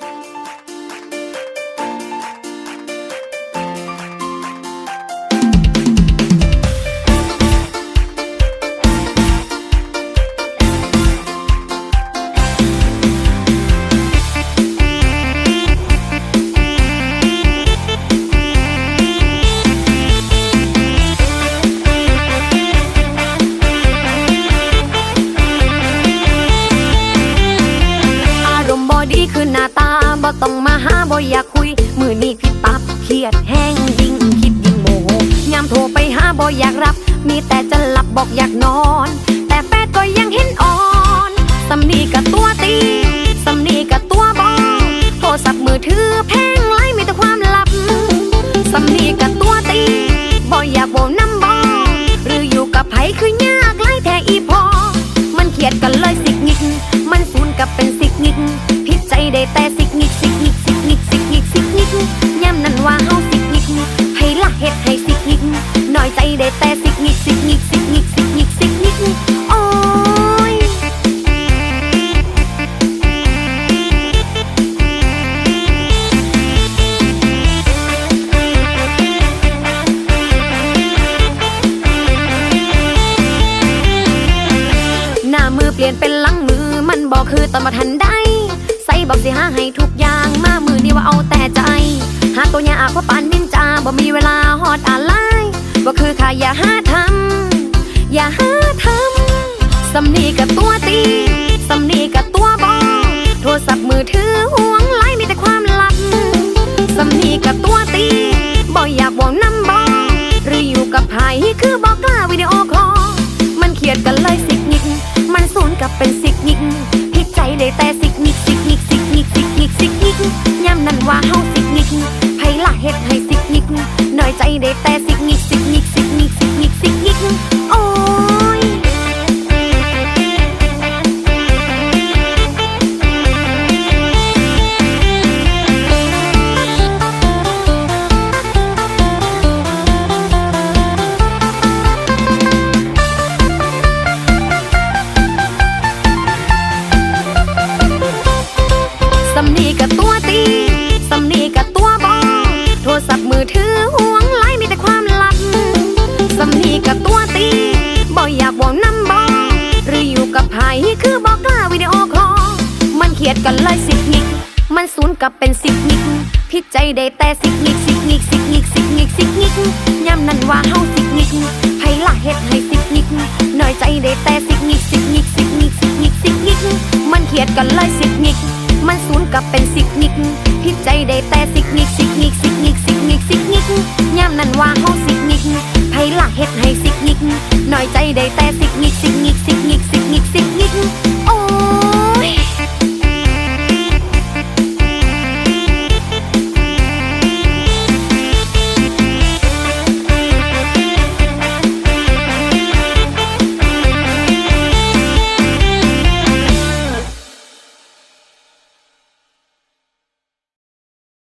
อ บ่ต้องมาหาบ่อยากคุย มือนี้พี่ปับเครียดแห้งยิ่งคิดยิ่งโมโหยามโทรไปหาบ่อยากรับ มีแต่จะหลับบอกอยากนอน แต่แฟนก็ยังเห็นอ่อนสำนีกับตัวตีสำนีกับ ใจได้แต่สิกงิกสิกงิกสิกงิกสิกงิกสิกงิกย้ำนั่นว่าเฮาสิกงิกให้ละเฮ็ดให้สิกงิกน้อยใจได้แต่สิกงิกสิกงิกสิกงิกสิกงิกสิกงิกโอ้ยหน้ามือเปลี่ยนเป็นหลังมือมันบอกคือตอนมาทันได้ บอกสิหาให้ทุกอย่างมามือนี่ว่าเอาแต่ใจ หาตัวยากเพราปานนินจาบ่มีเวลาฮอดอะไรบ่คือค่ะอย่าหาทำอย่าหาทำสำนีกับตัวตีสำนีกับตัวบอโทรศัพท์มือถือห่วงไลมีแต่ความลับสำนีกับตัวตีบ่อยากบอกน้ำบอหรืออยู่กับไผคือบอกกล้าวิดีโอคอลมันเครียดกันเลยสิกนิกมันสูนกับเป็นสิกนิกพิดใจได้แต่สิก ทรศัพท์มือถือห่วงไลมีแต่ความลับสำนีกับตัวตีบ่อยากบอกน้ำบอหรืออยู่กับไผคือบอกกล้าวิดีโอคอลมันเครียดกันเลยสิกนิก มันสูนกับเป็นสิกนิกพิดใจได้แต่สิกนิกสิกนิกสิกนิกสิกนิกสิกนิกย้ำนั่นว่าเฮาสิกนิกไผละเฮ็ดให้สิกนิกน้อยใจได้แต่สิกนิกสิกนิกสิกนิกสิกนิกสิกนิกมันเครียดกันเลยสิกนิก มันสูนกับเป็นสิกนิกพิดใจได้แต่สิกนิกสิ นั้นว่าเฮาสิกนิกไผลักเฮ็ดให้สิกนิกน้อยใจได้แต่สิกนิกสิกนิกสิกนิกสิกงิกสิกงิกโอ้